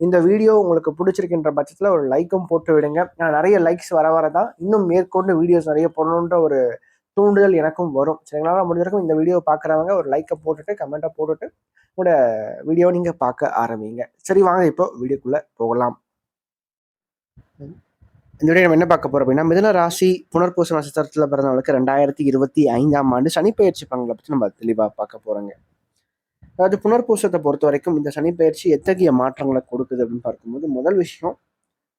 இந்த வீடியோ உங்களுக்கு பிடிச்சிருக்கின்ற பட்சத்தில் ஒரு லைக்கும் போட்டு விடுங்க. நான் நிறைய லைக்ஸ் வர வர தான் இன்னும் மேற்கொண்டு வீடியோஸ் நிறைய போடணுன்ற ஒரு தூண்டுதல் எனக்கும் வரும். சரிங்களா? முடிஞ்சிருக்கும் இந்த வீடியோ பார்க்குறவங்க ஒரு லைக்கை போட்டுட்டு கமெண்ட்டை போட்டுட்டு உங்களோட வீடியோ நீங்கள் பார்க்க ஆரம்பிங்க. சரி வாங்க இப்போ வீடியோக்குள்ளே போகலாம். இந்த வீடியோ நம்ம என்ன பார்க்க போகிறோம் அப்படின்னா மிதன ராசி புனர்பூச நட்சத்திரத்தில் பிறந்தவங்களுக்கு ரெண்டாயிரத்தி இருபத்தி ஐந்தாம் ஆண்டு சனிப்பெயர்ச்சி பங்களை பற்றி நம்ம தெளிவாக பார்க்க போகிறோங்க அதாவது புனர்பூசத்தை பொறுத்த வரைக்கும் இந்த சனிப்பெயர்ச்சி எத்தகைய மாற்றங்களை கொடுக்குது அப்படின்னு பார்க்கும்போது முதல் விஷயம்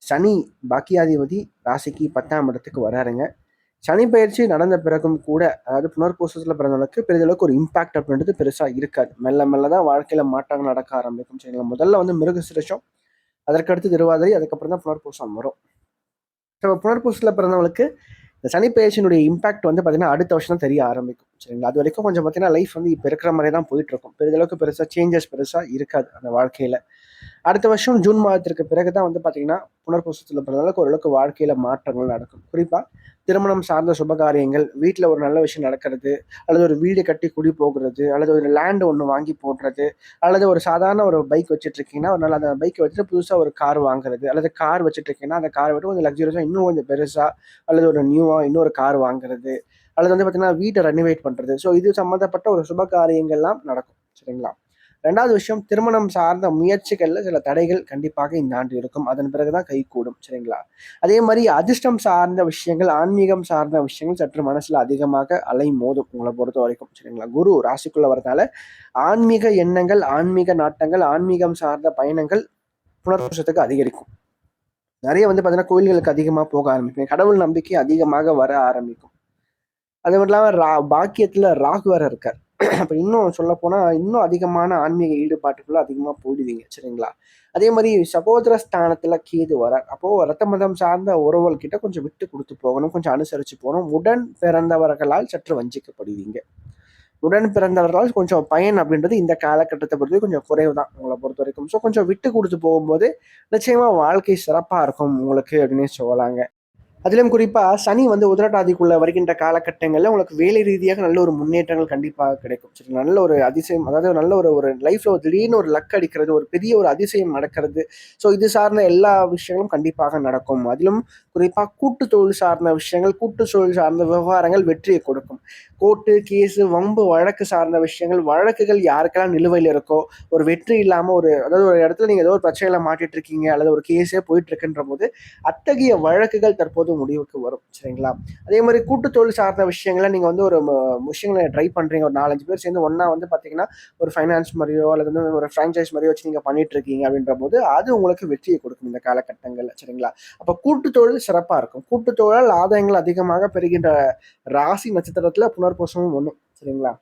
சனி பாக்கியாதிபதி ராசிக்கு பத்தாம் இடத்துக்கு வராருங்க. சனி பயிற்சி நடந்த பிறகும் கூட அதாவது புனர்பூசத்தில் பிறந்தவங்களுக்கு பெரிதளவுக்கு ஒரு இம்பாக்ட் அப்படின்றது பெருசாக இருக்காது. மெல்ல மெல்ல தான் வாழ்க்கையில் மாற்றங்கள் நடக்க ஆரம்பிக்கும். சரிங்களா? முதல்ல வந்து மிருக சிரஷம் அதற்கடுத்து திருவாதிரை அதுக்கப்புறம் தான் புனர்பூசம் வரும். ஸோ புனர்பூசத்தில் பிறந்தவங்களுக்கு இந்த சனி பயிற்சியினுடைய இம்பாக்ட் வந்து பார்த்தீங்கன்னா அடுத்த வருஷம் தான் தெரிய ஆரம்பிக்கும். சரிங்களா? அது வரைக்கும் கொஞ்சம் பார்த்தீங்கன்னா லைஃப் வந்து இப்போ இருக்கிற மாதிரி தான் போயிட்டு இருக்கும். பெரிதளவுக்கு பெருசாக சேஞ்சஸ் பெருசாக இருக்காது அந்த வாழ்க்கையில். அடுத்த வருஷம் ஜூன் மாதத்திற்கு பிறகு தான் வந்து பார்த்தீங்கன்னா புனர்பூசத்தில் பிறந்தளவுக்கு ஓரளவுக்கு வாழ்க்கையில் மாற்றங்கள் நடக்கும். குறிப்பாக திருமணம் சார்ந்த சுபகாரியங்கள் வீட்டில் ஒரு நல்ல விஷயம் நடக்கிறது அல்லது ஒரு வீடு கட்டி குடி போகிறது அல்லது ஒரு லேண்டு ஒன்று வாங்கி போடுறது அல்லது ஒரு சாதாரண ஒரு பைக் வச்சுட்டு இருக்கீங்கன்னா ஒரு நாள் அந்த பைக்கை வச்சுட்டு புதுசாக ஒரு கார் வாங்குறது அல்லது கார் வச்சுட்டு இருக்கீங்கன்னா அந்த கார் விட்டு கொஞ்சம் லக்ஸரியஸாக இன்னும் கொஞ்சம் பெருசாக அல்லது ஒரு நியூவாக இன்னொரு கார் வாங்குறது அல்லது வந்து பார்த்தீங்கன்னா வீட்டை ரெனிவேட் பண்ணுறது ஸோ இது சம்மந்தப்பட்ட ஒரு சுப காரியங்கள்லாம் நடக்கும். சரிங்களா? ரெண்டாவது விஷயம் திருமணம் சார்ந்த முயற்சிகளில் சில தடைகள் கண்டிப்பாக இந்த ஆண்டு இருக்கும். அதன் பிறகுதான் கை கூடும் சரிங்களா? அதே மாதிரி அதிர்ஷ்டம் சார்ந்த விஷயங்கள் ஆன்மீகம் சார்ந்த விஷயங்கள் சற்று மனசுல அதிகமாக அலை மோதும் உங்களை பொறுத்த வரைக்கும் சரிங்களா? குரு ராசிக்குள்ள வரதால ஆன்மீக எண்ணங்கள் ஆன்மீக நாட்டங்கள் ஆன்மீகம் சார்ந்த பயணங்கள் புனர்பூசத்துக்கு அதிகரிக்கும். நிறைய வந்து பார்த்தீங்கன்னா கோயில்களுக்கு அதிகமாக போக ஆரம்பிக்கும். கடவுள் நம்பிக்கை அதிகமாக வர ஆரம்பிக்கும். அது மட்டும் இல்லாமல் ரா பாக்கியத்தில் ராகு வேற இருக்கார். அப்போ இன்னும் சொல்ல போனால் இன்னும் அதிகமான ஆன்மீக ஈடுபாட்டுக்குள்ளே அதிகமாக போயிடுவீங்க சரிங்களா? அதே மாதிரி சகோதர ஸ்தானத்தில் கேது வரார். அப்போது ரத்த மதம் சார்ந்த உறவுகள் கிட்ட கொஞ்சம் விட்டு கொடுத்து போகணும் கொஞ்சம் அனுசரித்து போகணும். உடன் பிறந்தவர்களால் சற்று வஞ்சிக்கப்படுவீங்க. உடன் பிறந்தவர்களால் கொஞ்சம் பயன் அப்படின்றது இந்த காலகட்டத்தை பொறுத்து கொஞ்சம் குறைவு தான் உங்களை பொறுத்த வரைக்கும் ஸோ கொஞ்சம் விட்டு கொடுத்து போகும்போது நிச்சயமாக வாழ்க்கை சிறப்பாக இருக்கும் உங்களுக்கு அப்படின்னு சொல்லலாங்க. அதிலும் குறிப்பாக சனி வந்து உதரட்டாதிக்குள்ள வருகின்ற காலகட்டங்களில் உங்களுக்கு வேலை ரீதியாக நல்ல ஒரு முன்னேற்றங்கள் கண்டிப்பாக கிடைக்கும். சரி நல்ல ஒரு அதிசயம் அதாவது நல்ல ஒரு ஒரு லைஃப்பில் ஒரு திடீர்னு ஒரு லக் அடிக்கிறது ஒரு பெரிய ஒரு அதிசயம் நடக்கிறது. ஸோ இது சார்ந்த எல்லா விஷயங்களும் கண்டிப்பாக நடக்கும். அதிலும் குறிப்பாக கூட்டு தொழில் சார்ந்த விஷயங்கள் கூட்டு தொழில் சார்ந்த விவகாரங்கள் வெற்றியை கொடுக்கும். கோர்ட்டு கேஸு வம்பு வழக்கு சார்ந்த விஷயங்கள் வழக்குகள் யாருக்கெல்லாம் நிலுவையில் இருக்கோ ஒரு வெற்றி இல்லாமல் ஒரு அதாவது ஒரு இடத்துல நீங்கள் ஏதோ ஒரு பிரச்சனையில் மாட்டிட்டு இருக்கீங்க அல்லது ஒரு கேஸே போயிட்டு இருக்குன்ற போது அத்தகைய வழக்குகள் தற்போது முடிவுக்கு வரும். சரிங்களா? அதே மாதிரி கூட்டு தொழில் சார்ந்த விஷயங்களை நீங்கள் வந்து ஒரு விஷயங்களை ட்ரை பண்ணுறீங்க ஒரு நாலஞ்சு பேர் சேர்ந்து ஒன்றா வந்து பார்த்தீங்கன்னா ஒரு ஃபைனான்ஸ் மாதிரியோ அல்லது வந்து ஒரு ஃப்ரான்ச்சைஸ் மாதிரியோ வச்சு நீங்கள் பண்ணிட்டு இருக்கீங்க அப்படின்ற போது அது உங்களுக்கு வெற்றியை கொடுக்கும் இந்த காலகட்டங்களில். சரிங்களா? அப்போ கூட்டு தொழில் சிறப்பாக இருக்கும். கூட்டு ஆதாயங்கள் அதிகமாக பெறுகின்ற ராசி நட்சத்திரத்தில் புனர்பூசமும் ஒன்று சரிங்களா?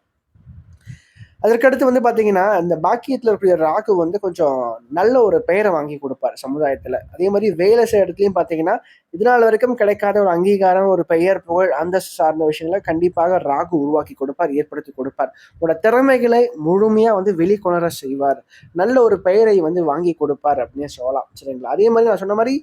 அதற்கடுத்து வந்து பார்த்தீங்கன்னா இந்த பாக்கியத்தில் இருக்கிற ராகு வந்து கொஞ்சம் நல்ல ஒரு பெயரை வாங்கி கொடுப்பார் சமுதாயத்தில். அதே மாதிரி வேலை செய்ய இடத்துலையும் பார்த்தீங்கன்னா இதனால் வரைக்கும் கிடைக்காத ஒரு அங்கீகாரம் ஒரு பெயர் புகழ் அந்தஸ்து சார்ந்த விஷயங்களை கண்டிப்பாக ராகு உருவாக்கி கொடுப்பார் ஏற்படுத்தி கொடுப்பார். உங்களோட திறமைகளை முழுமையாக வந்து வெளிக்கொணர செய்வார். நல்ல ஒரு பெயரை வந்து வாங்கி கொடுப்பார் அப்படின்னு சொல்லலாம் சரிங்களா? அதே மாதிரி நான் சொன்ன மாதிரி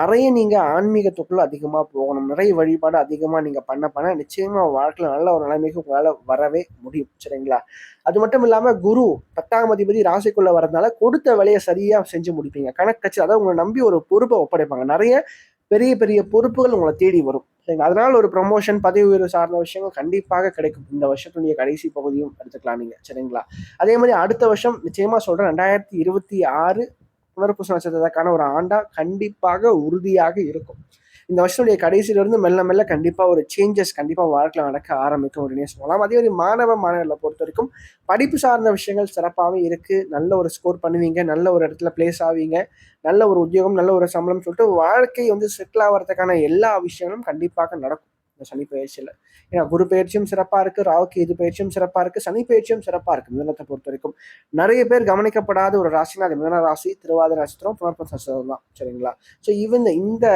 நிறைய நீங்கள் ஆன்மீகத்துக்குள்ளே அதிகமாக போகணும். நிறைய வழிபாடு அதிகமாக நீங்கள் பண்ண பண்ண நிச்சயமாக வாழ்க்கையில் நல்ல ஒரு நிலைமைக்கு உங்களால் வரவே முடியும் சரிங்களா? அது மட்டும் இல்லாமல் குரு பத்தாம் அதிபதி ராசிக்குள்ள வரதுனால கொடுத்த வேலையை சரியாக செஞ்சு முடிப்பீங்க. கணக்கச்சு அதாவது உங்களை நம்பி ஒரு பொறுப்பை ஒப்படைப்பாங்க. நிறைய பெரிய பெரிய பொறுப்புகள் உங்களை தேடி வரும். சரிங்களா? அதனால ஒரு ப்ரொமோஷன் பதவி உயர்வு சார்ந்த விஷயங்கள் கண்டிப்பாக கிடைக்கும். இந்த வருஷத்துடைய கடைசி பகுதியும் எடுத்துக்கலாம் நீங்க. சரிங்களா? அதே மாதிரி அடுத்த வருஷம் நிச்சயமா சொல்றேன் ரெண்டாயிரத்தி இருபத்தி ஆறு புனர்பூச நட்சத்திரத்துக்கான ஒரு ஆண்டா கண்டிப்பாக உறுதியாக இருக்கும். இந்த வருஷத்துடைய கடைசியில இருந்து மெல்ல மெல்ல கண்டிப்பா ஒரு சேஞ்சஸ் கண்டிப்பா வாழ்க்கையில் நடக்க ஆரம்பிக்கும் அப்படின்னு சொல்லலாம். அதே மாதிரி மாணவ மாணவர்களை பொறுத்த வரைக்கும் படிப்பு சார்ந்த விஷயங்கள் சிறப்பாகவே இருக்கு. நல்ல ஒரு ஸ்கோர் பண்ணுவீங்க. நல்ல ஒரு இடத்துல பிளேஸ் ஆவீங்க. நல்ல ஒரு உத்தியோகம் நல்ல ஒரு சம்பளம் சொல்லிட்டு வாழ்க்கை வந்து செட்டில் ஆகிறதுக்கான எல்லா விஷயங்களும் கண்டிப்பாக நடக்கும். இந்த சனி பயிற்சியில். ஏன்னா குரு பயிற்சியும் சிறப்பாக இருக்குது ராவுக்கு இது பயிற்சியும் சிறப்பாக இருக்குது சனி பயிற்சியும் சிறப்பாக இருக்குது மிதனத்தை பொறுத்த வரைக்கும். நிறைய பேர் கவனிக்கப்படாத ஒரு ராசினா அது மிதன ராசி திருவாதிர நட்சத்திரம் புனர்பன் நட்சத்திரம் தான் சரிங்களா? ஸோ இவன் இந்த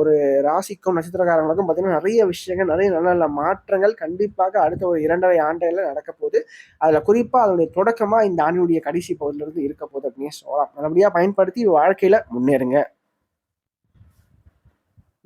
ஒரு ராசிக்கும் நட்சத்திரக்காரங்களுக்கும் பார்த்தீங்கன்னா நிறைய விஷயங்கள் நிறைய நல்ல நல்ல மாற்றங்கள் கண்டிப்பாக அடுத்த ஒரு இரண்டரை ஆண்டுகளில் நடக்க போகுது. அதில் குறிப்பாக அதனுடைய தொடக்கமாக இந்த ஆண்டினுடைய கடைசி பகுதியிலிருந்து இருக்க போகுது அப்படின்னு சொல்லலாம். நல்லபடியாக பயன்படுத்தி வாழ்க்கையில் முன்னேறுங்க.